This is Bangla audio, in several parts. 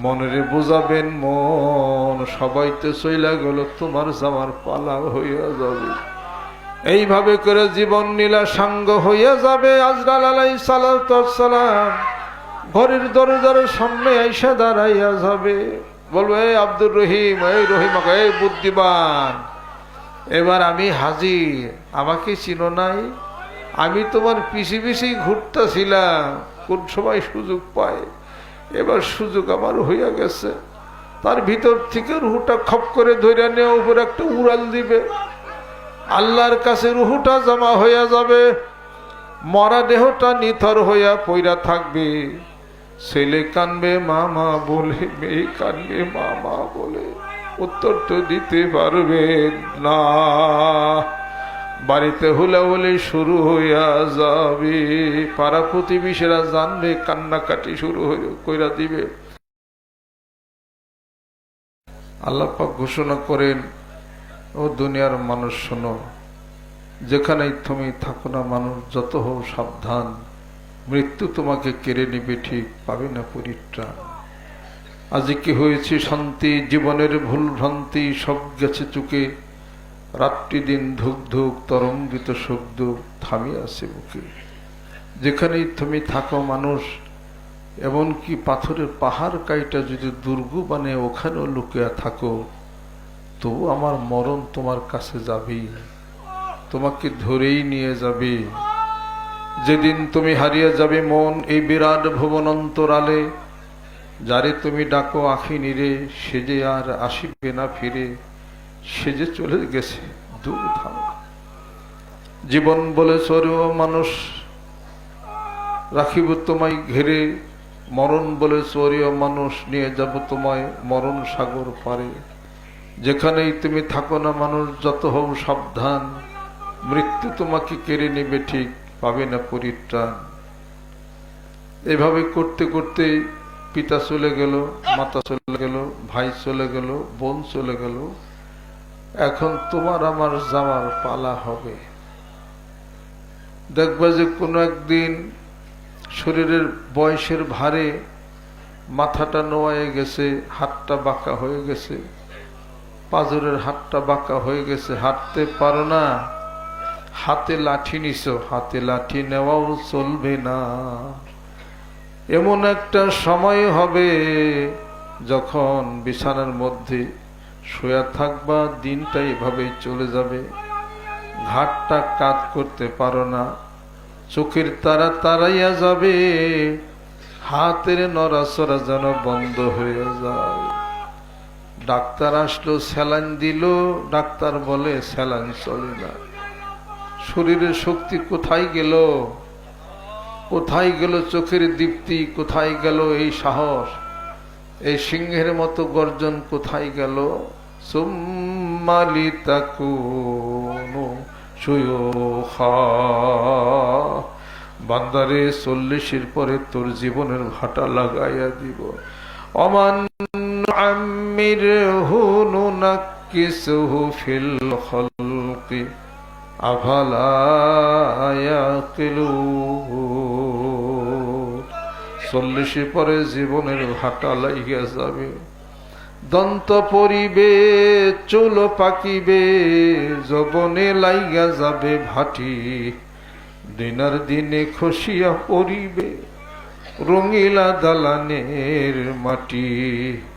মনের বুঝাবেন, মন সবাই তো চইলা গেল, তোমার জামার পালা হইয়া যাবে। এইভাবে করে জীবন নীলা সাঙ্গ হইয়া যাবে, আজরাল আলাই সালাম ঘরের দরজার সামনে আইসা দাঁড়াইয়া যাবে। বলব এই আব্দুর রহিম এই রহিম এই বুদ্ধিমান। এবার আমি হাজির, আমাকে চিনো নাই? আমি তোমার পিছি পিছি ঘুরতেছিলাম, কোন সময় সুযোগ পায়? এবার সুযোগ আমার হইয়া গেছে। তার ভিতর থেকে রুহুটা খপ করে ধরে নেওয়া উপর একটা উড়াল দিবে। আল্লাহর কাছে রুহুটা জমা হইয়া যাবে। মরা দেহটা নিথর হইয়া পইরা থাকবে। ছেলে কানবে, মামা বলে, মেয়ে কানবে মামা বলে, উত্তর তো দিতে পারবে না। বাড়িতে হুলাহুলি শুরু হইয়া যাবে। পাড়া প্রতিবেশীরা জানবে, কান্নাকাটি শুরু হইয়া কইরা দিবে। আল্লাপাক ঘোষণা করেন, ও দুনিয়ার মানুষ শোনো, যেখানেই তুমি থাকো না মানুষ যত হও সাবধান। মৃত্যু তোমাকে কেড়ে নিবে ঠিক, পাবে না পরিত্রাণ। আজকে কি হয়েছে শান্তি, জীবনের ভুল ভ্রান্তি সব গেছে চুকে। রাত্রি দিন ধুক ধুক, তরঙ্গিত শব্দ থামিয়ে আছে বুকে। যেখানেই তুমি থাকো মানুষ, এমনকি পাথরের পাহাড় কাইটা যদি দুর্গ বানে ওখানেও লুকিয়া থাকো, তবু আমার মরণ তোমার কাছে যাবেই তোমাকে ধরেই নিয়ে যাবে। যেদিন তুমি হারিয়ে যাবে মন এই বিরাট ভুবন অন্তরালে, যারে তুমি ডাকো আখি নিরে সে যে আর আসিবে না ফিরে। সে যে চলে গেছে, দূর ধাম জীবন বলে চরেও মানুষ, রাখিব তোমায় ঘেরে। মরণ বলে চরিও মানুষ, নিয়ে যাব তোমায় মরণ সাগর পারে। যেখানেই তুমি থাকো না মানুষ, যত হও সাবধান। মৃত্যু তোমাকে কেড়ে নেবে ঠিক, পাবে না পরিত্রাণ। এভাবে করতে করতে পিতা চলে গেল, মাতা চলে গেল, ভাই চলে গেল, বোন চলে গেল। এখন তোমার আমার যাওয়ার পালা হবে। দেখবা যে কোনো একদিন শরীরের বয়সের ভারে মাথাটা নোয়ায়ে গেছে, হাতটা বাঁকা হয়ে গেছে, পাজরের হাতটা বাঁকা হয়ে গেছে, হাঁটতে পারো না, হাতে লাঠি নিছো, হাতে লাঠি নেওয়াও চলবে না। এমন একটা সময় হবে যখন বিছানার মধ্যে শুয়া থাকবা, দিনটা এভাবেই চলে যাবে। ঘাটটা কাত করতে পারো না, চোখের তারা তারাইয়া যাবে, হাতের নড়াচড়া যেন বন্ধ হয়ে যায়। ডাক্তার আসলো, স্যালাইন দিল, ডাক্তার বলে স্যালাইন চলে না। শরীরের শক্তি কোথায় গেল? কোথায় গেল চোখের দীপ্তি? কোথায় গেল এই সাহস? এই সিংহের মতো গর্জন কোথায় গেল? সুম্মালি তাকুনু বান্দারে, চল্লিশের পরে তোর জীবনের ভাটা লাগাইয়া দিব। অমান আমির হুনু নাকিসহু ফিল খলকি। চল্লিশে পরে জীবনের ভাটা লাইয়া যাবে। দন্ত পরিবে, চুল পাকিবে, যবনে লাইয়া যাবে ভাটি। দিনার দিনে খসিয়া পড়িবে, রঙিলা দালানের মাটি।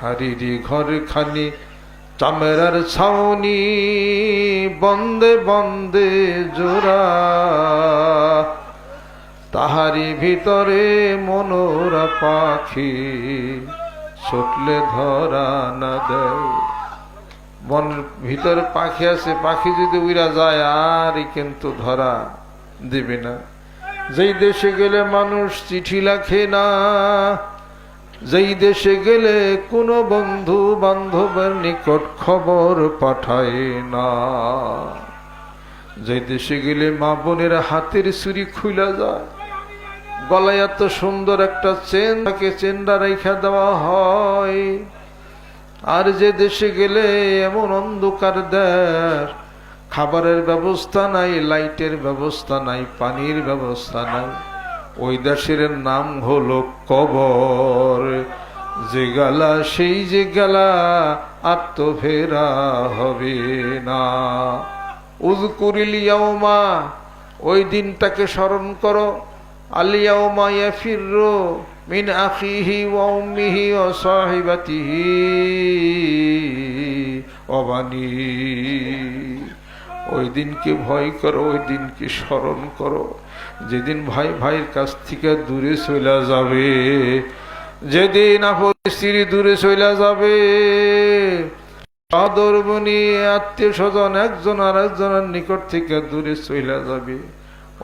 হারিরি ঘর খানি চামেরার ছাউনি, বন্দে বন্দে জোড়া। তাহারি ভিতরে মনোরা পাখি ছুটলে ধরা না দেয়। মনের ভিতরে পাখি আছে, পাখি যদি উড়া যায় আর কিন্তু ধরা দিবে না। যেই দেশে গেলে মানুষ চিঠি লেখে না, যেই দেশে গেলে কোনো বন্ধু বান্ধবের নিকট খবর পাঠায় না। যে দেশে গেলে মা বোনের হাতের ছুরি খুইলা যায় গলায় এত সুন্দর একটা চেন, তাকে চেনটা রেখা দেওয়া হয়। আর যে দেশে গেলে এমন অন্ধকার দেশ, খাবারের ব্যবস্থা নাই, লাইটের ব্যবস্থা নাই, পানির ব্যবস্থা নাই। ওই দেশের নাম হলো কবর। যে গালা, সেই যে গালা, আর তো ফেরা হবে না। উজকুরিল ইয়াউমা, ওই দিনটাকে স্মরণ করো। আলিয়াউমা ইয়াফিরু মিন আখিহি ওয়া উম্মিহি ওয়া সাহিবাতিহি ওয়া বানি। ওই দিনকে ভয় করো, ওই দিনকে স্মরণ করো। যেদিন ভাই ভাইয়ের কাছ থেকে দূরে চলে যাবে, যেদিন আপন স্ত্রী দূরে চলে যাবে, আদরবনি আত্মীয় স্বজন একজন আর একজনের নিকট থেকে দূরে চলে যাবে।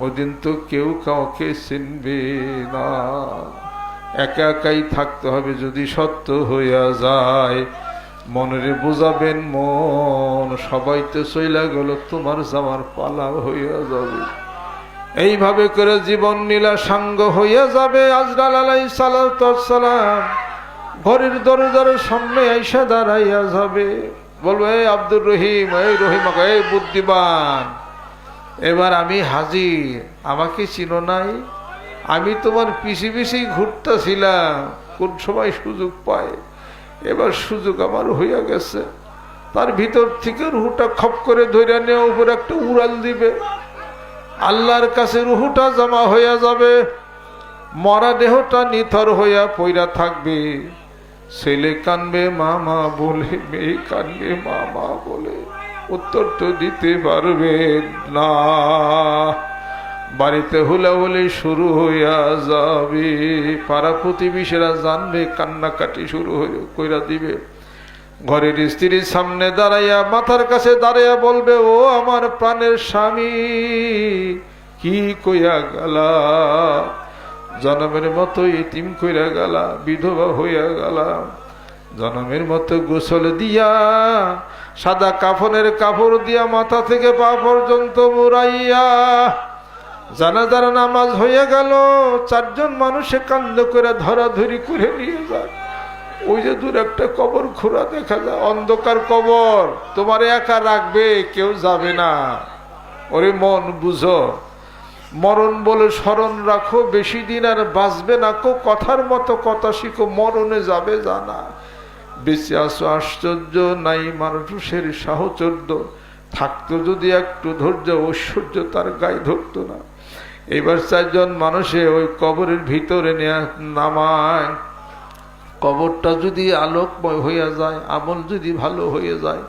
ওদিন তো কেউ কাউকে চিনবে না। একা একাই থাকতে হবে যদি সত্য হইয়া যায়। মনের বুঝাবেন মন, সবাই তো চইলা গেল, তোমার যাওয়ার পালা হইয়া যাবে। এইভাবে করে জীবন নীলা সাঙ্গ হইয়া যাবে। আজরাল সালাম ঘরের দরজার সামনে আইসা দাঁড়াইয়া যাবে। বলব, এই আব্দুর রহিম, এই রহিম এই বুদ্ধিমান। এবার আমি হাজির। আমাকে চিনো নাই? আমি তোমার পিছি পিছি ঘুরতেছিলাম। কোন সময় সুযোগ পায় এবার সুযোগ আমার হইয়া গেছে। তার ভিতর থেকে রুহুটা খপ করে ধরে নেওয়া উপর একটা উড়াল দিবে। আল্লাহর কাছে রুহুটা জমা হইয়া যাবে। মরা দেহটা নিথর হইয়া পইরা থাকবে। ছেলে কানবে, মামা বলে, মেয়ে কানবে, মামা বলে। উত্তর তো দিতে পারবে না। বাড়িতে হুলাহুলি শুরু হইয়া যাবে। পাড়া প্রতিবেশীরা জানবে, কান্নাকাটি শুরু কইরা দিবে। ঘরের স্ত্রীর সামনে দাঁড়াইয়া মাথার কাছে দাঁড়াইয়া বলবে, ও আমার প্রাণের স্বামী, কি কইয়া গেলা? জনমের মতো ইতিম কইরা গেলা, বিধবা হইয়া গেলা। জনমের মতো গোসল দিয়া সাদা কাফনের কাপড় দিয়া মাথা থেকে পা পর্যন্ত মুরাইয়া জানাজার নামাজ হয়ে গেল। চারজন মানুষে কান্দ করে ধরাধরি করে নিয়ে যায়। ওই যে দূর একটা কবর খোঁড়া দেখা যায়, অন্ধকার কবর। তোমার একা রাখবে, কেউ যাবে না। ওরে মন বুঝো, মরণ বলে স্মরণ রাখো, বেশি দিন আর বাঁচবে না কো, কথার মতো কথা শিখো, মরণে যাবে জানা। বেঁচে আসো আশ্চর্য, নাই মানুষের সাহচর্য। থাকতো যদি একটু ধৈর্য, ঐশ্বর্য তার গায়ে ধরতো না। এবার চারজন মানুষে ওই কবরের ভিতরে নেয়া নামায়। কবরটা যদি আলোকময় হইয়া যায়, আমল যদি ভালো হয়ে যায়,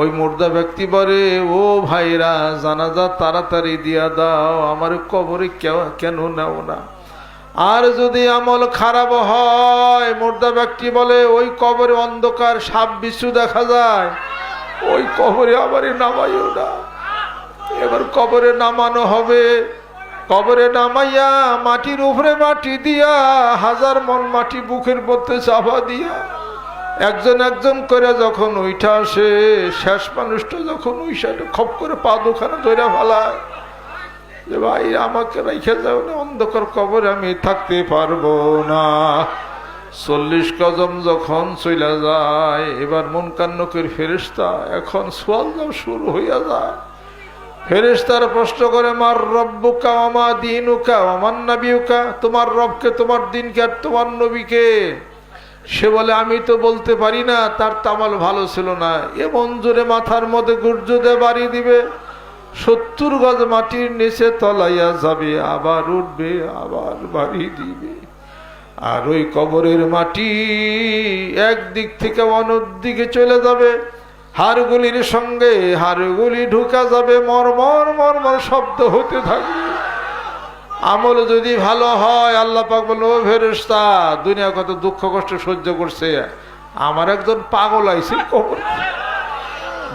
ওই মুর্দা ব্যক্তি বলে, ও ভাইরা, জানাজা তাড়াতাড়ি দিয়া দাও, আমার কবরে কেন নেও না? আর যদি আমল খারাপ হয়, মুর্দা ব্যক্তি বলে, ওই কবরে অন্ধকার সাপ বিচ্ছু দেখা যায়। ওই কবরে আবারই নামাইও না। এবার কবরে নামানো হবে। কবরে নামাইয়া মাটির উপরে মাটি দিয়া, হাজার মন মাটি বুকের মধ্যে চাপা দিয়া, একজন একজন করে যখন ওইটা আসে, শেষ মানুষটা যখন উইসাটা খপ করে পা দোকানে ধরে ফেলায়। যে ভাই, আমাকে রেখে যাও না, অন্ধকার কবরে আমি থাকতে পারব না। চল্লিশ কদম যখন চইলা যায়, এবার মন কান্নকের ফেরিস্তা এখন সোয়াল যাও শুরু হইয়া যায় ফেরেস্তার প্রশ্ন করে, মার রব্বুকা আমা দিনুকা আমার নবীকা তোমার রবকে, তোমার দিনকে আর তোমার নবীকে? সে বলে, আমি তো বলতে পারি না, তার তামাল ভালো ছিল না। এ মঞ্জুরে মাথার মধ্যে গুর্জুদে বাড়ি দিবে। সত্তর গজ মাটির নিচে তলাইয়া যাবে, আবার উঠবে, আবার বাড়ি দিবে। আর ওই কবরের মাটি একদিক থেকে অন্যদিকে চলে যাবে, হাড়গুলির সঙ্গে হাড়গুলি ঢুকা যাবে, মরমর মরমর শব্দ হতে থাকবে। আমল যদি ভালো হয়, আল্লাহ পাক বলল ফেরেস্তা দুনিয়া কত দুঃখ, কষ্ট সহ্য করছে। আমার একজন পাগল আইছে কবর।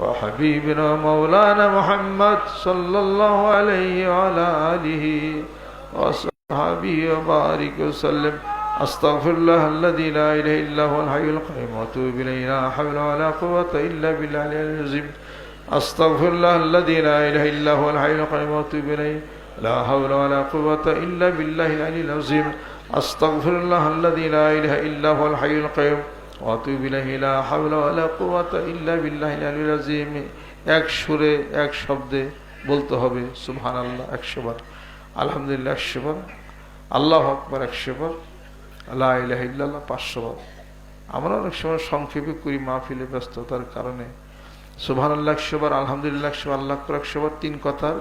وحبيبنا مولانا محمد صلى الله عليه وعلى آله وصحبه وبارك وسلم. أستغفر الله الذي لا إله إلا هو الحي القيوم وأتوب إليه. لا حول ولا قوة إلا بالله العلي العظيم. أستغفر الله الذي لا إله إلا هو الحي القيوم وأتوب إليه. لا حول ولا قوة إلا بالله العلي العظيم. أستغفر الله الذي لا إله إلا هو الحي القيوم. অতুই বিল্লাহি লা হাওলা ওয়ালা কুওয়াতা ইল্লা এক সুরে, এক শব্দে বলতে হবে, সুবহানাল্লাহ আল্লাহ একশোবার আলহামদুলিল্লাহ একশোবার আল্লাহ আল্লাহু একশোবার আল্লাহ বার। লা ইলাহা ইল্লাল্লাহ আমরা অনেক সময় সংক্ষেপে করি মাহফিলে ব্যস্ততার কারণে। সুবহানাল্লাহ 100 বার, আলহামদুলিল্লাহ 100 আল্লাহ আকবার একশোবার তিন কথার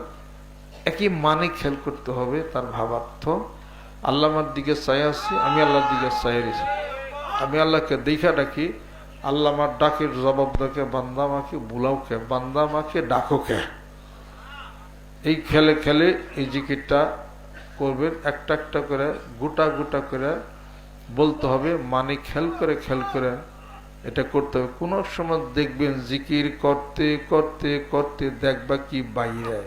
একই মানে খেয়াল করতে হবে, তার ভাবার্থ। আল্লাহ আমার দিকে চাই আছি, আমি আল্লাহর দিকে চাই রয়েছি। আমি আল্লাহকে দেখা ডাকি, আল্লাহ আমার ডাকের জবাব ডাকে বান্দা মাকে বুলাও কে বান্দা মাকে ডাকো কে এই খেলে খেলে এই জিকিরটা করবেন, একটা একটা করে, গোটা গোটা করে বলতে হবে মানে খেল করে খেল করে এটা করতে হবে। কোনো সময় দেখবেন জিকির করতে করতে করতে দেখবা কি বাইরে।